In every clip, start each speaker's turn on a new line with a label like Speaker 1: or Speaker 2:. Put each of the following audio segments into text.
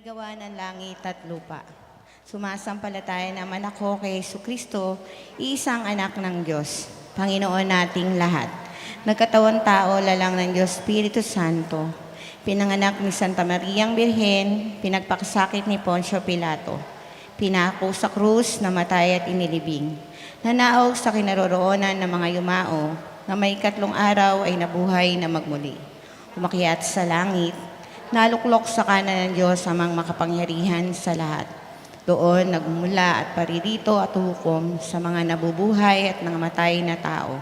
Speaker 1: may gawa ng langit at lupa. Sumasampalataya naman ako kay Yesu Kristo, iisang anak ng Diyos, Panginoon nating lahat. Nagkatawan tao, lalang ng Diyos, Espiritu Santo. Pinanganak ni Santa Mariang Birhen, pinagpakasakit ni Poncio Pilato. Pinako sa krus, namatay at inilibing. Nanaog sa kinaroroonan ng mga yumao, na may katlong araw ay nabuhay na magmuli. Umakyat sa langit, naluklok sa kanan ng Diyos amang makapangyarihan sa lahat. Doon nagmula at paririto at hukom sa mga nabubuhay at nangamatay na tao.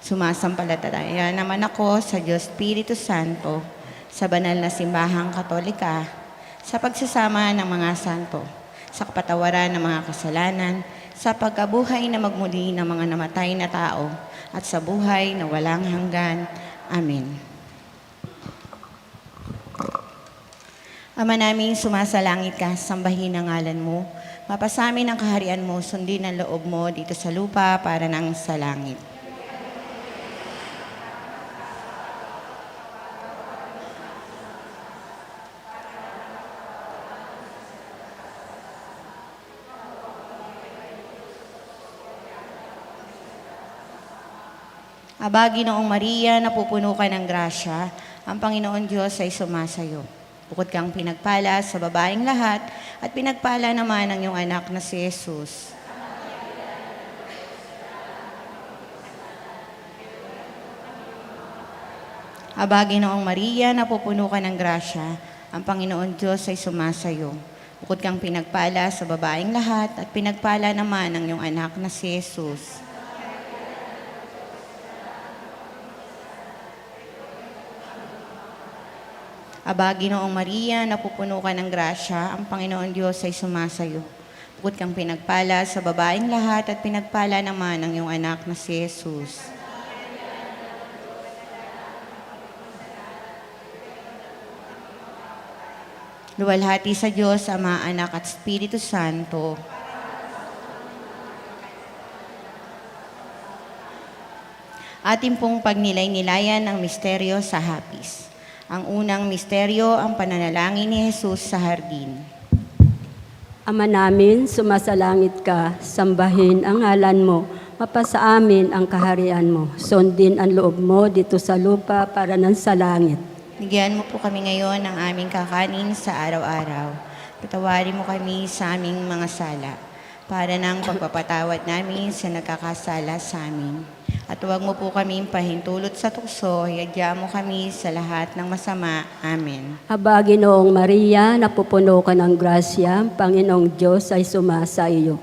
Speaker 1: Sumasampalataya naman ako sa Diyos Espiritu Santo, sa banal na simbahang katolika, sa pagsasama ng mga santo, sa kapatawaran ng mga kasalanan, sa pagkabuhay na magmuli ng mga namatay na tao, at sa buhay na walang hanggan. Amen. Ama namin, sumasalangit ka, sambahin ang ngalan mo. Mapasamin ang kaharian mo, sundin ang loob mo dito sa lupa para nang sa langit. Aba, Ginoong Maria, napupuno ka ng grasya, ang Panginoon Diyos ay sumasayo. Bukod kang pinagpala sa babaeng lahat, at pinagpala naman ang iyong anak na si Jesus. Aba, Ginoong Maria, napupuno ka ng grasya, ang Panginoon Diyos ay sumasayo. Bukod kang pinagpala sa babaeng lahat, at pinagpala naman ang iyong anak na si Jesus. Aba, Ginoong Maria, napupuno ka ng grasya, ang Panginoon Diyos ay sumasayo. Bukod kang pinagpala sa babaeng lahat at pinagpala naman ang iyong anak na si Jesus. Luwalhati sa Diyos, Ama, Anak at Espiritu Santo. Ating pong pagnilay-nilayan ang misteryo sa hapis. Ang unang misteryo, ang pananalangin ni Jesus sa hardin.
Speaker 2: Ama namin, sumasalangit ka, sambahin ang ngalan mo, mapasa amin ang kaharian mo, sundin ang loob mo dito sa lupa para nan sa langit.
Speaker 1: Bigyan mo po kami ngayon ng aming kakanin sa araw-araw. Patawarin mo kami sa aming mga sala para ng pagpapatawad namin sa nagkakasala sa amin. At huwag mo po kami pahintulot sa tukso, yadya mo kami sa lahat ng masama. Amen.
Speaker 2: Aba, Ginoong Maria, napupuno ka ng grasya, ang Panginoong Diyos ay sumasa iyo.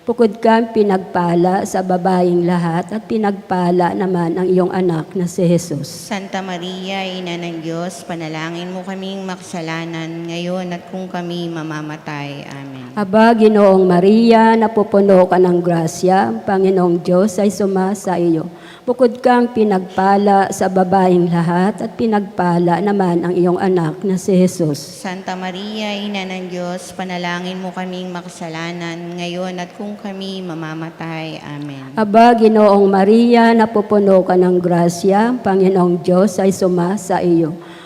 Speaker 2: Bukod kang pinagpala sa babaeng lahat at pinagpala naman ang iyong anak na si Jesus.
Speaker 1: Santa Maria, Ina ng Diyos, panalangin mo kaming makasalanan ngayon at kung kami mamamatay. Amen.
Speaker 2: Aba, Ginoong Maria, napupuno ka ng grasya, ang Panginoong Diyos ay sumasa iyo. Bukod kang pinagpala sa babaeng lahat at pinagpala naman ang iyong anak na si Jesus.
Speaker 1: Santa Maria, Ina ng Diyos, panalangin mo kaming makasalanan ngayon at kung kami mamamatay. Amen.
Speaker 2: Aba, Ginoong Maria, napupuno ka ng grasya, ang Panginoong Diyos ay sumasa iyo.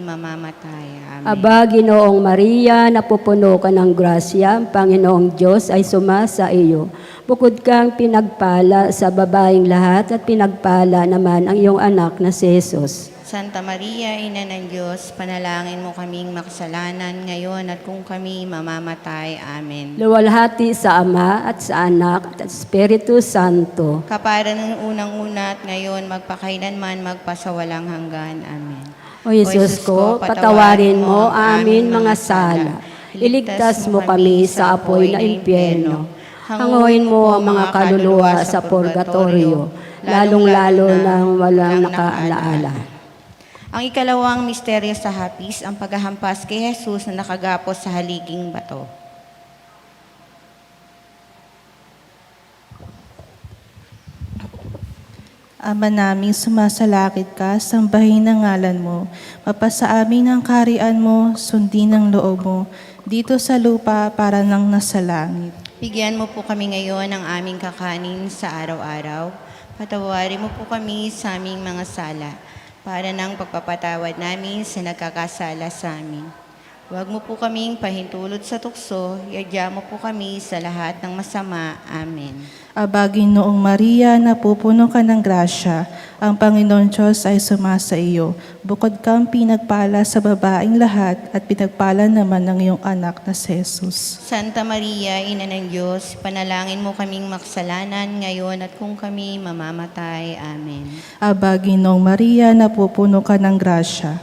Speaker 1: mamamatay. Amen.
Speaker 2: Aba, Ginoong Maria, napupuno ka ng grasya, ang Panginoong Diyos ay sumasa iyo. Bukod kang pinagpala sa babaeng lahat at pinagpala naman ang iyong anak na si Jesus.
Speaker 1: Santa Maria, Ina ng Diyos, panalangin mo kaming makasalanan ngayon at kung kami mamamatay. Amen.
Speaker 2: Luwalhati sa Ama at sa Anak at sa Espiritu Santo.
Speaker 1: Kapara ng unang-una at ngayon, magpakailanman, magpasawalang hanggan. Amen.
Speaker 2: O Jesus ko, patawarin mo amin mga sala. Iligtas mo kami sa apoy na impyerno. Hanguin mo ang mga kaluluwa sa purgatorio, lalong-lalo na walang nakaalaala.
Speaker 1: Ang ikalawang misteryo sa hapis, ang paghahampas kay Jesus na nakagapos sa haliging bato.
Speaker 3: Ama namin, sumasalakit ka, sambahin ang ngalan mo. Mapasa amin ang karian mo, sundin ang loob mo, dito sa lupa para nang nasa langit.
Speaker 1: Bigyan mo po kami ngayon ng aming kakanin sa araw-araw. Patawarin mo po kami sa aming mga sala para ng pagpapatawad namin sa nagkakasala sa amin. Huwag mo po kaming pahintulot sa tukso, yadya mo po kami sa lahat ng masama. Amen.
Speaker 3: Abagin noong Maria, napupuno ka ng grasya, ang Panginoon Diyos ay sumasa iyo. Bukod kang pinagpala sa babaeng lahat at pinagpala naman ng iyong anak na si Jesus.
Speaker 1: Santa Maria, Ina ng Diyos, panalangin mo kaming maksalanan ngayon at kung kami mamamatay. Amen.
Speaker 3: Abagin noong Maria, napupuno ka ng grasya,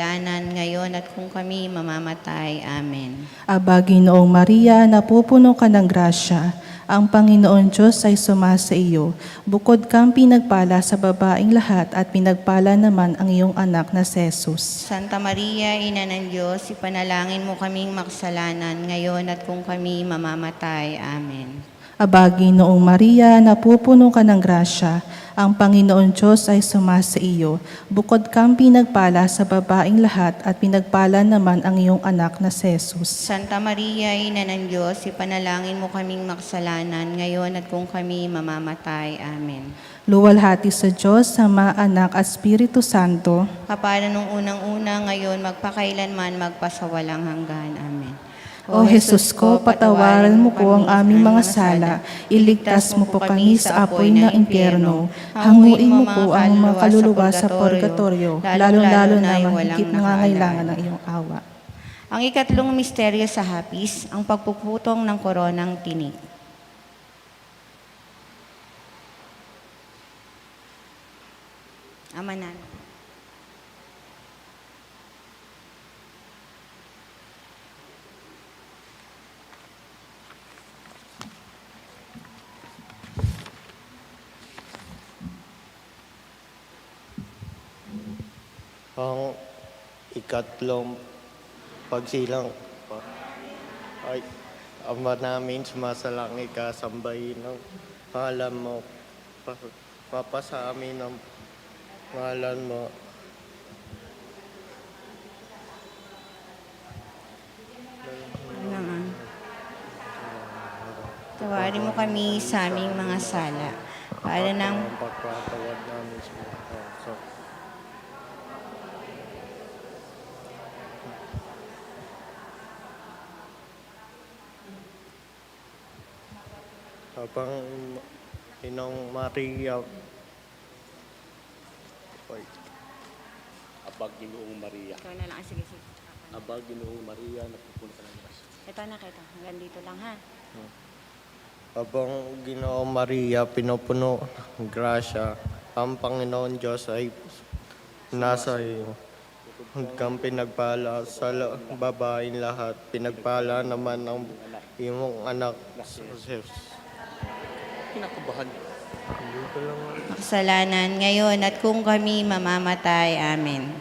Speaker 1: ngayon at kung kami mamamatay. Amen.
Speaker 3: Aba, Ginoong Maria, napupuno ka ng grasya. Ang Panginoon Diyos ay sumasa iyo. Bukod kang pinagpala sa babaing lahat at pinagpala naman ang iyong anak na si Jesus.
Speaker 1: Santa Maria, Ina ng Diyos, ipanalangin mo kaming makasalanan ngayon at kung kami mamamatay. Amen.
Speaker 3: Aba, Ginoong Maria, napupuno ka ng grasya. Ang Panginoon Diyos ay sumasa iyo. Bukod kang pinagpala sa babaing lahat at pinagpala naman ang iyong anak na si Jesus.
Speaker 1: Santa Maria, Ina ng Diyos, ipanalangin mo kaming makasalanan ngayon at kung kami mamamatay. Amen.
Speaker 3: Luwalhati sa Diyos, Sama, Anak at Espiritu Santo,
Speaker 1: Kapala nung unang-una ngayon, magpakailanman, magpasawalang hanggan. Amen.
Speaker 3: O Jesus ko, patawaran mo po ang aming mga sala, iligtas mo po kami sa apoy ng impyerno, hanguin mo po ang mga kaluluwa sa purgatorio, lalong-lalo na ang higit nangangailangan ng iyong awa.
Speaker 1: Ang ikatlong misteryo sa hapis, ang pagpuputong ng koronang tinik. Ama namin.
Speaker 4: Ang ikatlong pagsilang pa- ay Ama namin sumasalangit ka sambahin ng pangalan mo Pa- Papa sa amin ang pangalan mo
Speaker 1: naman. Tawarin mo kami sa aming mga sala. Para ng
Speaker 4: ang pagpapawad namin sa mga Habang Inong Maria Oy,
Speaker 5: Abag Ginoong Maria.
Speaker 1: Ikaw na lang. Ah, Sige, sige.
Speaker 5: Abag Ginoong Maria, napupuno ka ng grasya.
Speaker 1: Ito na, ito. Hanggang dito lang, ha?
Speaker 4: Habang Ginoo Maria, pinupuno ng grasya, ang Panginoon Diyos ay nasa iyo. Kang pinagpala sa la- babaeng lahat, pinagpala naman ang iyong anak. Jesus.
Speaker 5: Kinakabahan.
Speaker 1: Makasalanan ngayon at kung kami mamamatay. Amen.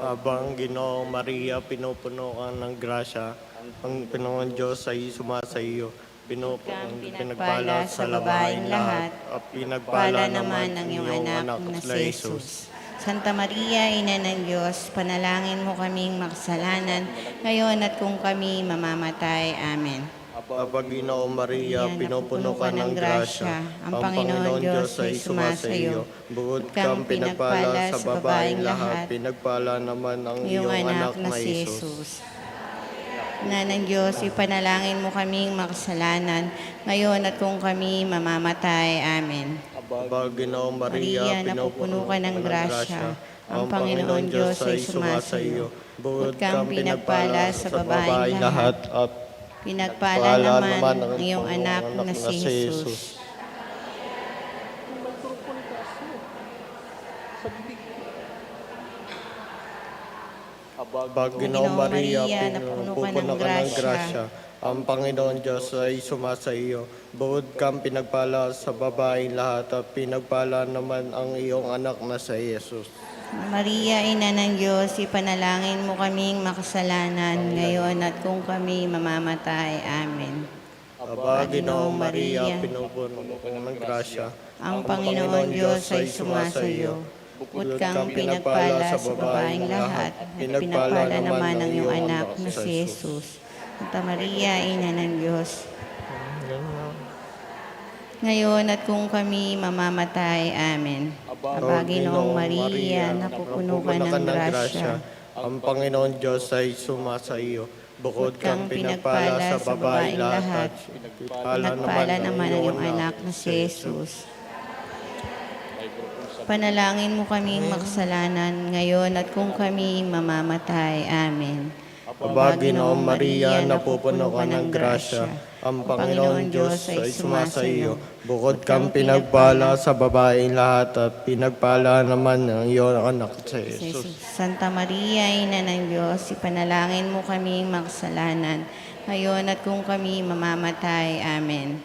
Speaker 4: Habang Ginoo Maria, pinupuno ka ng grasya, ang Pinoon Diyos ay sumasa iyo. Pinupuno, pinagpala sa babaeng lahat, at pinagpala naman ang iyong anak na si Jesus.
Speaker 1: Santa Maria, Ina ng Diyos, panalangin mo kaming makasalanan ngayon at kung kami mamamatay. Amen.
Speaker 4: Kapag Ginoo Maria, pinupuno ka ng grasya, ang Panginoon Diyos ay sumasa iyo. Bukod kang pinagpala sa babaeng lahat, pinagpala naman ang
Speaker 1: iyong anak na si
Speaker 4: Jesus.
Speaker 1: Na ng Diyos, ipanalangin mo kaming makasalanan ngayon at kung kami mamamatay. Amen.
Speaker 4: Kapag Ginoo Maria,
Speaker 1: napupuno ka ng grasya. Ang Panginoon Diyos ay sumasa iyo.
Speaker 4: Bukod kang pinagpala sa babaeng lahat, at
Speaker 1: Pinagpala naman ang iyong anak na si Jesus.
Speaker 5: Abag
Speaker 4: Pag Ginoo Maria,
Speaker 1: napupuno ka ng grasya.
Speaker 4: ang Panginoon Diyos ay sumasa iyo. Bukod kang pinagpala sa babaeng lahat, at pinagpala naman ang iyong anak na sa Jesus.
Speaker 1: Maria, Ina ng Diyos, ipanalangin mo kaming makasalanan ngayon at kung kami mamamatay. Amen.
Speaker 4: Aba, Ginoong Maria, pinupuno ka ng grasya.
Speaker 1: Ang Panginoon Diyos ay sumasa iyo. Bukod kang pinagpala sa babaeng lahat, at pinagpala naman ang iyong anak na si Jesus. Santa Maria, Ina ng Diyos, ngayon at kung kami mamamatay. Amen. Aba, Ginoong Maria, napupuno ka ng grasya.
Speaker 4: Ang Panginoon Diyos ay sumasa iyo. Bukod kang pinagpala sa babaeng lahat,
Speaker 1: Pinagpala naman ang iyong anak na si Jesus. Panalangin mo kaming makasalanan ngayon at kung kami mamamatay. Amen.
Speaker 4: Aba, Ginoong Maria, napupuno ka ng grasya. Ang Panginoon Diyos ay sumasa iyo. Bukod kang pinagpala sa babaeng lahat at pinagpala naman ang iyong anak sa Jesus.
Speaker 1: Santa Maria, Ina ng Diyos, ipanalangin mo kami makasalanan, ngayon at kung kami mamamatay. Amen.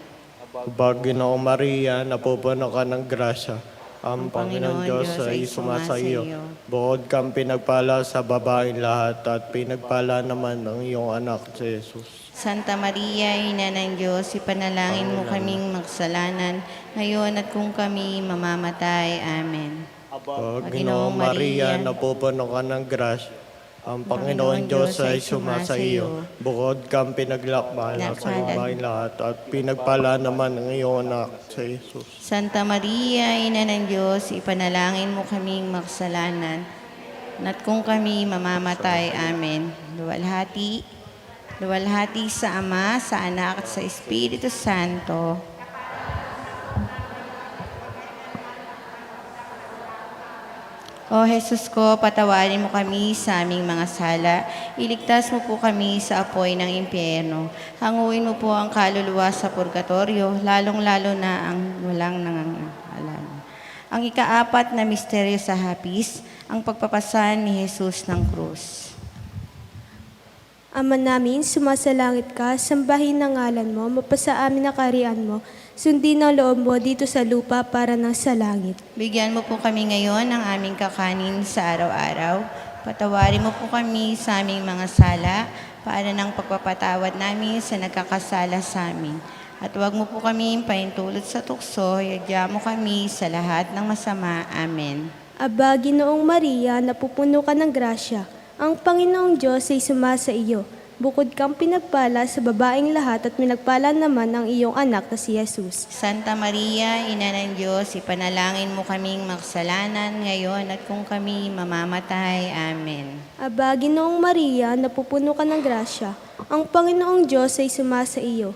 Speaker 4: Aba, Ginoong Maria, napupuno ka ng grasya. Ang Panginoon Diyos ay sumasa iyo. Bukod kang pinagpala sa babaeng lahat at pinagpala naman ang iyong anak sa Jesus.
Speaker 1: Santa Maria, Ina ng Diyos, ipanalangin mo kaming makasalanan, ngayon at kung kami mamamatay. Amen.
Speaker 4: O Ginoong Maria, napupuno ka ng grasya. Ang Panginoon Diyos ay sumasa iyo. Bukod kang pinaglakbala sa babaeng lahat at pinagpala naman ang iyong anak sa Jesus.
Speaker 1: Santa Maria, Ina ng Diyos, ipanalangin mo kaming makasalanan, at kung kami mamamatay. Amen. Luwalhati, luwalhati sa Ama, sa Anak, at sa Espiritu Santo. O Jesus ko, patawarin mo kami sa aming mga sala. Iligtas mo po kami sa apoy ng impyerno. Hanguin mo po ang kaluluwa sa purgatorio, lalong-lalo na ang walang nangangalan. Ang ikaapat na misteryo sa hapis, ang pagpapasan ni Jesus ng krus.
Speaker 6: Ama namin, sumasalangit ka, sambahin ang ngalan mo, mapasa amin ang karian mo, sundin ang loob mo dito sa lupa para ng sa langit.
Speaker 1: Bigyan mo po kami ngayon ng aming kakanin sa araw-araw. Patawarin mo po kami sa aming mga sala para ng pagpapatawad namin sa nagkakasala sa amin. At huwag mo po kami paintulot sa tukso, yadya mo kami sa lahat ng masama. Amen.
Speaker 6: Aba, Ginoong Maria, napupuno ka ng grasya. Ang Panginoong Diyos ay sumasa iyo. Bukod kang pinagpala sa babaeng lahat at pinagpala naman ang iyong anak na si Jesus.
Speaker 1: Santa Maria, Ina ng Diyos, ipanalangin mo kaming makasalanan ngayon at kung kami mamamatay. Amen.
Speaker 6: Aba, Ginoong Maria, napupuno ka ng grasya. Ang Panginoong Diyos ay sumasa iyo.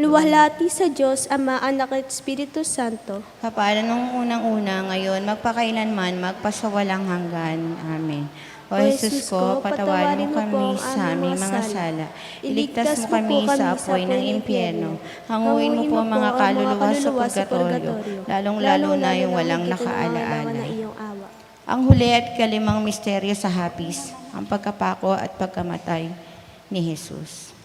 Speaker 6: Luwalhati sa Diyos, Ama, Anak at Espiritu Santo.
Speaker 1: Kapala nung unang-una, ngayon, magpakailanman, magpasawalang hanggan. Amen. O Jesus ko, patawarin mo kami sa aming mga sala. Iligtas mo kami sa apoy ng impyerno. Hanguin mo po ang mga kaluluwa sa purgatorio, lalong-lalo na yung walang nakaalaala. Ang huli at kalimang misteryo sa hapis, ang pagkapako at pagkamatay ni Jesus.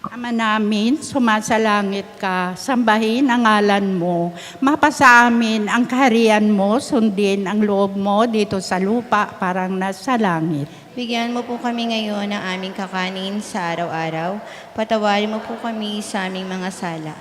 Speaker 7: Ama namin, sumasalangit ka, sambahin ang ngalan mo, mapasa amin ang kaharian mo, sundin ang loob mo dito sa lupa parang nasa langit.
Speaker 1: Bigyan mo po kami ngayon ng aming kakanin sa araw-araw. Patawarin mo po kami sa aming mga sala.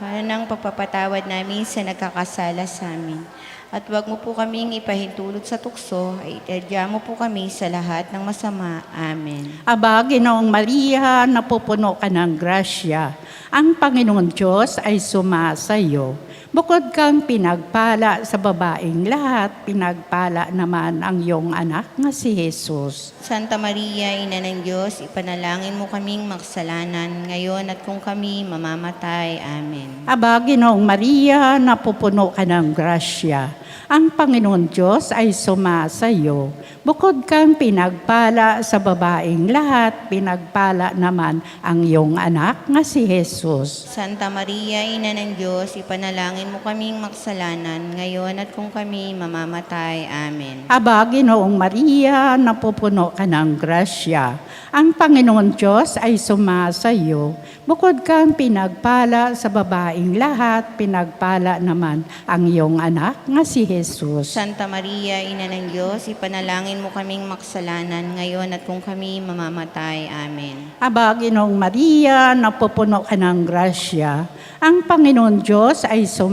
Speaker 1: Para ng pagpapatawad namin sa nagkakasala sa amin. At huwag mo po kaming ipahintulot sa tukso, ay itadya mo po kami sa lahat ng masama. Amen.
Speaker 7: Aba, Ginoong Maria, napupuno ka ng grasya. Ang Panginoon Diyos ay sumasa iyo. Bukod kang pinagpala sa babaeng lahat, pinagpala naman ang iyong anak na si Jesus.
Speaker 1: Santa Maria, Ina ng Diyos, ipanalangin mo kaming maksalanan ngayon at kung kami mamamatay. Amen.
Speaker 7: Aba, Ginoong Maria, napupuno ka ng grasya. Ang Panginoon Diyos ay sumasa iyo. Bukod kang pinagpala sa babaeng lahat, pinagpala naman ang iyong anak na si Jesus.
Speaker 1: Santa Maria, Ina ng Diyos, ipanalangin mo kaming maksalanan ngayon at kung kami mamamatay. Amen.
Speaker 7: Aba, Ginoong Maria, napupuno ka ng grasya. Ang Panginoon Diyos ay sumasa iyo. Bukod kang pinagpala sa babaeng lahat, pinagpala naman ang iyong anak na si Jesus.
Speaker 1: Santa Maria, Ina ng Diyos, ipanalangin mo kaming maksalanan ngayon at kung kami mamamatay. Amen.
Speaker 7: Aba, Ginoong Maria, napupuno ka ng grasya. Ang Panginoon Diyos ay sumasa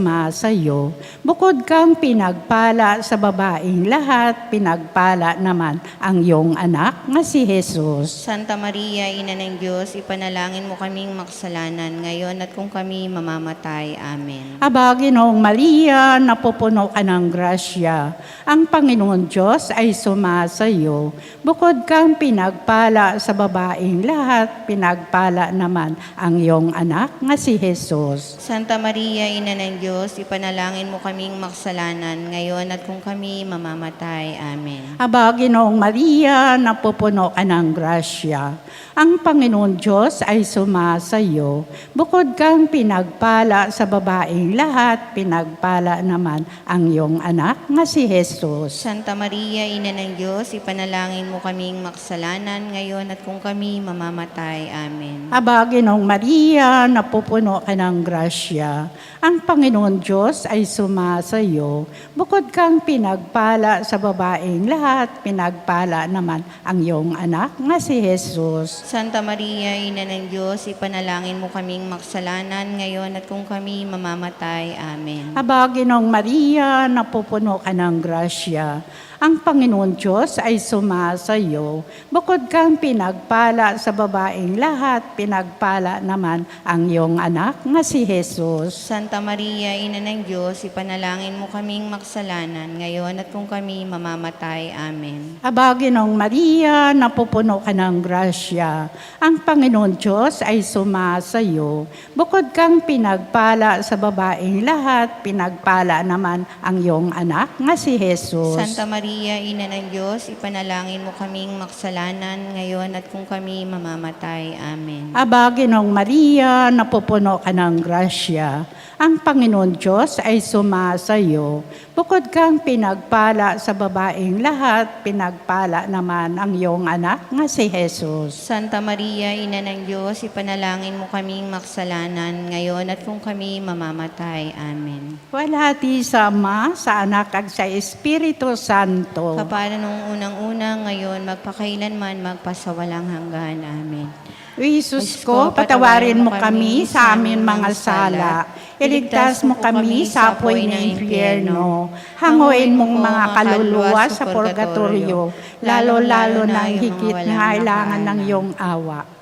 Speaker 7: iyo. Bukod kang pinagpala sa babaeng lahat, pinagpala naman ang iyong anak na si Jesus.
Speaker 1: Santa Maria, Ina ng Diyos, ipanalangin mo kaming maksalanan ngayon at kung kami mamamatay. Amen.
Speaker 7: Aba, Ginoong Maria, napupuno ka ng grasya. Ang Panginoon Diyos ay sumasa iyo. Bukod kang pinagpala sa babaeng lahat, pinagpala naman ang iyong anak na si Jesus.
Speaker 1: Santa Maria, Ina ng Diyos, ipanalangin mo kaming maksalanan ngayon at kung kami mamamatay. Amen.
Speaker 7: Aba, Ginoong Maria, napupuno ka ng grasya. Ang Panginoon Diyos ay sumasa iyo. Bukod kang pinagpala sa babaeng lahat, pinagpala naman ang iyong anak na si Jesus.
Speaker 1: Santa Maria, Ina ng Diyos, ipanalangin mo kaming maksalanan ngayon at kung kami mamamatay. Amen.
Speaker 7: Aba, Ginoong Maria, napupuno ka ng grasya. Ang Panginoon Diyos ay sumasa iyo. Bukod kang pinagpala sa babaeng lahat, pinagpala naman ang iyong anak na si Jesus.
Speaker 1: Santa Maria, Ina ng Diyos, ipanalangin mo kaming maksalanan ngayon at kung kami mamamatay. Amen.
Speaker 7: Aba, Ginoong Maria, napupuno ka ng grasya. Ang Panginoon Diyos ay sumasa iyo. Bukod kang pinagpala sa babaeng lahat, pinagpala naman ang iyong anak na si Jesus.
Speaker 1: Santa Maria, Ina ng Diyos, ipanalangin mo kaming maksalanan ngayon at kung kami mamamatay. Amen.
Speaker 7: Aba, Ginoong Maria, napupuno ka ng grasya. Ang Panginoon Diyos ay sumasa iyo. Bukod kang pinagpala sa babaeng lahat, pinagpala naman ang iyong anak na si Jesus.
Speaker 1: Santa Maria, Ina ng Diyos, ipanalangin mo kaming maksalanan ngayon at kung kami mamamatay. Amen.
Speaker 7: Aba, Ginoong Maria, napupuno ka ng grasya. Ang Panginoon Diyos ay sumasa iyo. Bukod kang pinagpala sa babaeng lahat, pinagpala naman ang iyong anak nga si Jesus.
Speaker 1: Santa Maria, Ina ng Diyos, ipanalangin mo kaming maksalanan ngayon at kung kami mamamatay. Amen.
Speaker 7: Walhati sa Ama, sa Anak, at sa Espiritu Santo.
Speaker 1: Kapala nung unang-una, ngayon, magpakailanman, magpasawalang hanggan. Amen.
Speaker 7: O Jesus ko, patawarin mo kami sa amin mga sala. Iligtas mo kami sa apoy ng impyerno. Hanguin mong mga kaluluwa sa purgatorio, lalo-lalo na higit na kailangan ng iyong awa.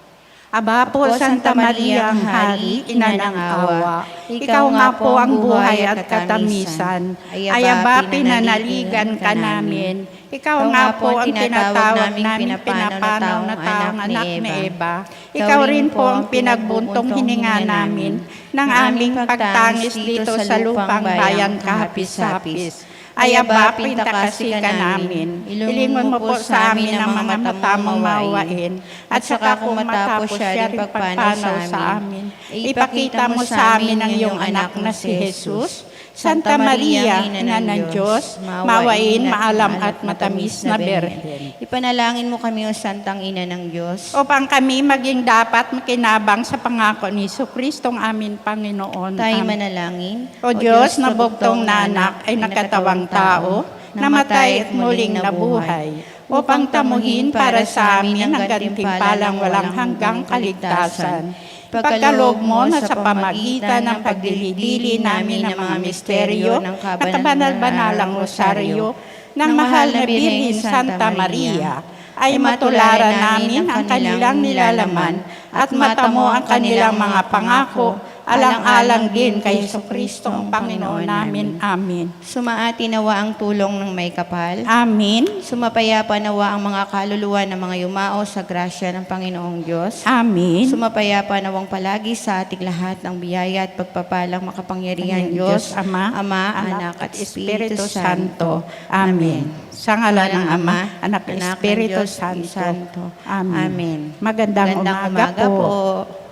Speaker 7: Aba po, Santa Maria, ang Hari, Ina ng awa. Ikaw nga po ang buhay at katamisan. Ay aba, pinanaligan ka namin. Ikaw nga po ang tinatawag namin pinapanaw na taong anak ni Eva. Ikaw rin po ang pinagbuntong hininga namin ng aming pagtangis dito sa lupang bayan kahapis-hapis. Ay aba, pintakasi ka namin. Ilingon mo po sa amin ang mga matamong mawain, at saka kung matapos siya rin pagpanaw sa amin, ipakita mo sa amin ang iyong anak na si Jesus, Santa Maria, Ina ng Diyos, mawain, maalam at matamis na Berhen.
Speaker 1: Ipanalangin mo kami, O Santang Ina ng Diyos.
Speaker 7: Upang kami maging dapat makinabang sa pangako ni Kristong amin Panginoon.
Speaker 1: Tayo manalangin.
Speaker 7: O Diyos na bugtong na anak ay nakatawang tao, namatay at muling nabuhay, upang tamuhin para sa amin ang gantimpalang walang hanggang kaligtasan. Pagkaloob mo na sa pamagitan ng pagdilidili namin ng mga misteryo ng kabanal-banalang rosaryo ng mahal na Birhin Santa Maria, ay matularan namin ang kanilang nilalaman at matamo ang kanilang mga pangako, alang-alang din kay Kristo ang Panginoon namin. Amin.
Speaker 1: Sumaati nawa ang tulong ng may kapal.
Speaker 7: Amin.
Speaker 1: Sumapayapa nawa ang mga kaluluwa ng mga yumao sa grasya ng Panginoong Diyos.
Speaker 7: Amin.
Speaker 1: Sumapayapa nawang palagi sa ating lahat ng biyaya at pagpapalang makapangyarihan
Speaker 7: Amen.
Speaker 1: Diyos,
Speaker 7: Ama,
Speaker 1: Ama, Anak, at Espiritu Santo.
Speaker 7: Amen. Sa ngalan ng Ama, Anak, Espiritu Santo.
Speaker 1: Santo.
Speaker 7: Amen.
Speaker 1: Amen.
Speaker 7: Magandang,
Speaker 1: Magandang
Speaker 7: umaga,
Speaker 1: umaga
Speaker 7: po.
Speaker 1: po.